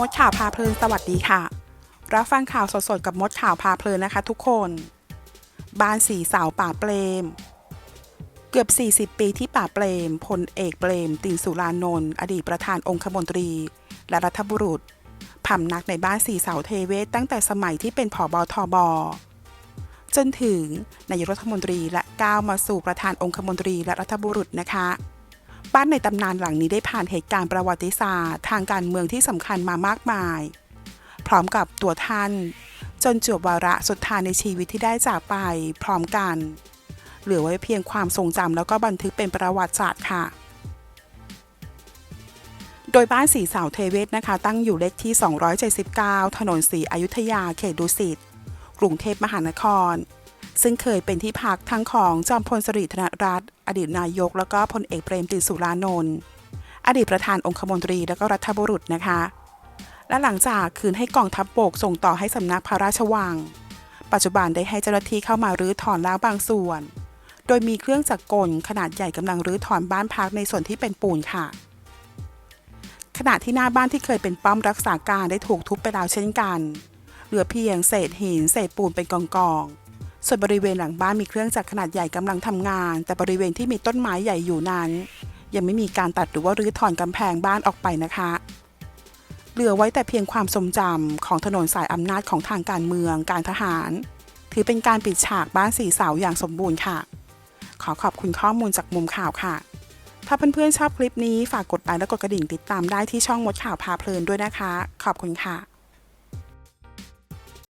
มดข่าวพาเพลินสวัสดีค่ะ รับฟังข่าวสดๆกับมดข่าวพาเพลินนะคะทุกคน บ้านสีสาวป่าเปรม เกือบ 40 ปีที่ป่าเปรมพลเอกเปรม ตินสุรานนท์อดีตประธานองคมนตรี และรัฐบุรุษพำนักในบ้านสีเสาเทเวศตั้งแต่สมัยที่เป็นผอบอทอบอจนถึงนายกรัฐมนตรีและก้าวมาสู่ประธานองคมนตรีและรัฐบุรุษนะคะ บ้านในตำนานหลังนี้ได้ผ่านเหตุการณ์ประวัติศาสตร์ ทางการเมืองที่สำคัญมามากมาย พร้อมกับตัวท่าน จนจบวาระสุดท้ายในชีวิตที่ได้จากไป พร้อมกัน เหลือไว้เพียงความทรงจำแล้วก็บันทึกเป็นประวัติศาสตร์ค่ะ โดยบ้านสีเสาเทเวศนะคะ ตั้งอยู่เลขที่ 279 ถนนสีอยุธยาเขตดุสิตกรุงเทพมหานคร ซึ่งเคยเป็นที่พักทั้งของจอมพลสฤษดิ์ธนรัตน์อดีตนายก แล้วก็พลเอกเปรมติสุรานนท์อดีตประธานองคมนตรีแล้วก็รัฐบุรุษนะคะ และหลังจากคืนให้กองทัพบบกส่งต่อให้สำนักพระราชวัง ปัจจุบันได้ให้เจ้าหน้าที่เข้ามารื้อถอนแล้วบางส่วน โดยมีเครื่องจักรกลขนาดใหญ่กำลังรื้อถอนบ้านพักในส่วนที่เป็นปูนค่ะ ขณะที่หน้าบ้านที่เคยเป็นป้อมรักษาการได้ถูกทุบไปแล้วเช่นกัน เหลือเพียงเศษหินเศษปูนเป็นกองๆ ส่วนบริเวณหลังบ้านมีเครื่องจักรขนาดใหญ่กำลังทำงาน แต่บริเวณที่มีต้นไม้ใหญ่อยู่นั้น ยังไม่มีการตัดหรือว่ารื้อถอนกำแพงบ้านออกไปนะคะ เหลือไว้แต่เพียงความทรงจำของถนนสายอำนาจของทางการเมืองการทหาร ถือเป็นการปิดฉากบ้านสีเสาอย่างสมบูรณ์ค่ะ ขอขอบคุณข้อมูลจากมุมข่าวค่ะ ถ้าเพื่อนๆชอบคลิปนี้ฝากกดไลค์และกดกระดิ่งติดตามได้ที่ช่องมดข่าวพาเพลินด้วยนะคะ ขอบคุณค่ะ